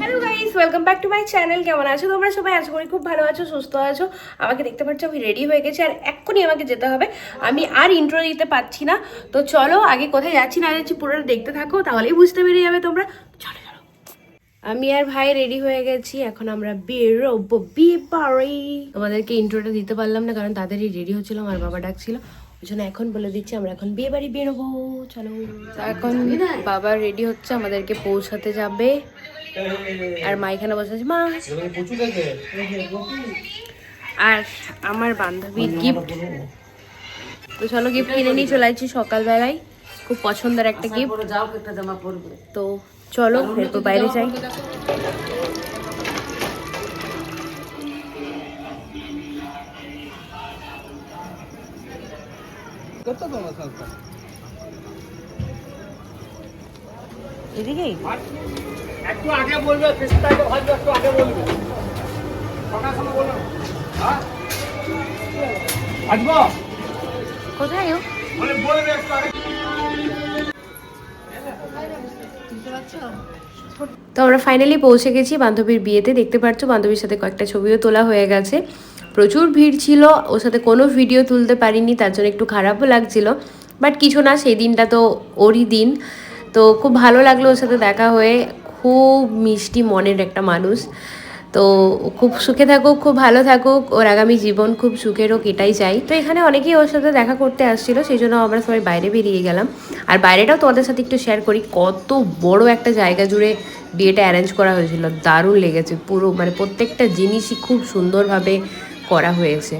Hello guys welcome back to my channel কেমন আছো তোমরা সবাই? আশা করি খুব ভালো আছো, সুস্থ আছো। আমাকে দেখতে পাচ্ছ, আমি রেডি হয়ে গেছি। আর এক্ষুনি আমাকে যেতে হবে। আমি আর ইন্ট্রো দিতে পারছি না। তো চলো, আগে কোথায় যাচ্ছি না যাচ্ছি পুরোটা দেখতে থাকো, তাহলেই বুঝতে পেরে যাবে তোমরা। চলো চলো। আমি আর ভাই রেডি হয়ে গেছি। এখন আমরা বেরোবো। বিয়ে বাড়ি। আমাদেরকে ইন্ট্রোটা দিতে পারলাম না, কারণ তাদেরই রেডি হচ্ছিল, আমার বাবা ডাকছিল। জন্য এখন বলে দিচ্ছি, আমরা এখন বিয়ে বাড়ি বেরোবো। চলো। এখন বাবা রেডি হচ্ছে, আমাদেরকে পৌঁছাতে যাবে। আর মা এখানে বসে আছে, মা। আর আমার বান্ধবীর গিফট তো চলো গিফট কিনে নিয়ে চলে আসছি সকালবেলায়। খুব পছন্দের একটা গিফট তো চলো, এরপর বাইরে যাই। এদিকেই? একটু আগে বলবে ভাজবে একটু আগে বলবে। সকাল সময় বলবে। হ্যাঁ? কোথায় ও? বলে বলবে একটু আগে। তো আমরা ফাইনালি পৌঁছে গেছি বান্ধবীর বিয়েতে। দেখতে পাচ্ছ বান্ধবীর সাথে কয়েকটা ছবিও তোলা হয়ে গেছে। প্রচুর ভিড় ছিল। ওর সাথে কোনো ভিডিও তুলতে পারিনি, তার জন্য একটু খারাপও লাগছিল। বাট কিছু না, সেই দিনটা তো ওরই দিন। তো খুব ভালো লাগল ওর সাথে দেখা হয়ে। খুব মিষ্টি মনের একটা মানুষ। তো খুব সুখে থাকুক, খুব ভালো থাকুক। ওর আগামী জীবন খুব সুখের হোক, এটাই চাই। তো এখানে অনেকেই ওর সাথে দেখা করতে আসছিল, সেই জন্য আমরা সবাই বাইরে বেরিয়ে গেলাম। আর বাইরেটাও তোমাদের সাথে একটু শেয়ার করি, কত বড় একটা জায়গা জুড়ে বিয়েটা অ্যারেঞ্জ করা হয়েছিল। দারুণ লেগেছে, পুরো মানে প্রত্যেকটা জিনিসই খুব সুন্দরভাবে করা হয়েছে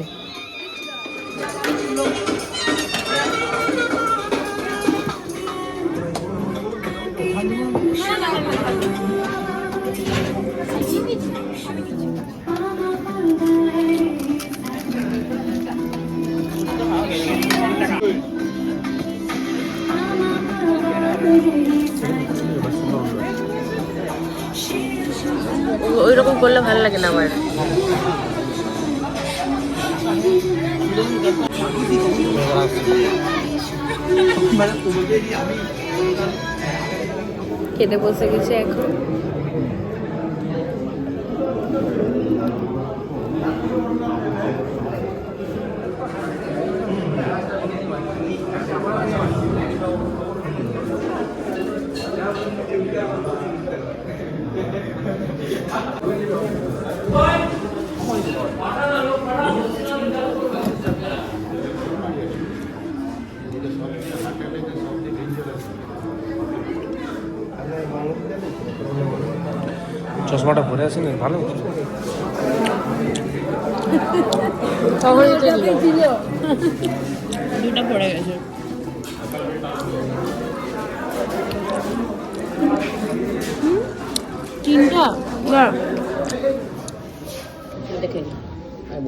ওই রকম করলে ভালো লাগে না আমার খেতে বসে গেছে এখন? চশমাটা পরে আসেনি ভালো? দুটা পড়ে গেছে। তিনটা?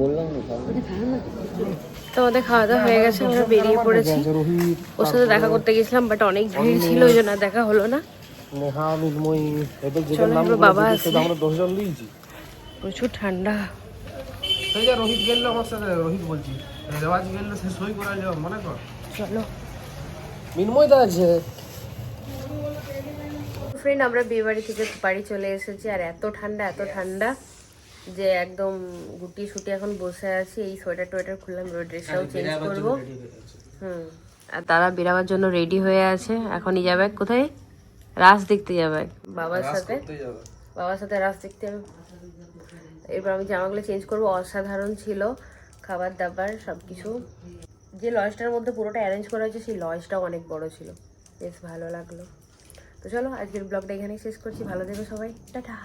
বললাম তো আমাদের খাওয়া দাওয়া হয়ে গেছে আমরা বেরিয়ে পড়েছি। ওর সাথে দেখা করতে গেছিলাম বাট অনেক ভিড় ছিল ওই জন্য আর দেখা হলো না। নেহা মিনময়ী এদের যে নাম বাবা আসছে আমরা দশজন দিয়েছি প্রচুর ঠান্ডা। সেই যে রোহিত গেল আমার সাথে রোহিত বলছি রেওয়াজ গেল সে সই করা যাবে মনে কর। চলো। মিনময় দা আছে। ফ্রেন্ড আমরা বিয়ে বাড়ি থেকে বাড়ি চলে এসেছি আর এত ঠান্ডা এত ঠান্ডা যে একদম গুটি সুটি এখন বসে আছি এই সোয়েটার টোয়েটার খুললাম ড্রেসটাও চেঞ্জ করব। হুম আর তারা বেরাবার জন্য রেডি হয়ে আছে এখনই যাবে কোথায়? রাস দেখতে যাবে। বাবার সাথে? বাবার সাথে রাস দেখতে যাবে? এরপর আমি জামাগুলো চেঞ্জ করব। অসাধারণ ছিল। খাবার দাবার সব কিছু যে লজটার মধ্যে পুরোটা অ্যারেঞ্জ করা হয়েছে সেই লজটাও অনেক বড় ছিল। বেশ ভালো লাগল। তো চলো আজকের ব্লগটা এখানেই শেষ করছি। ভালো থেকো সবাই। টাটা।